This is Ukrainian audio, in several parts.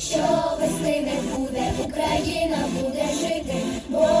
що весни не буде, Україна буде жити. бо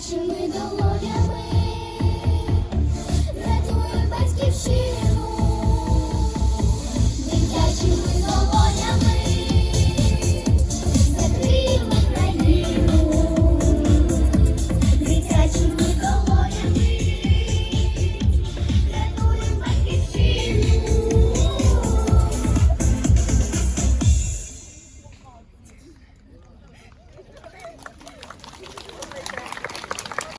是你的我也会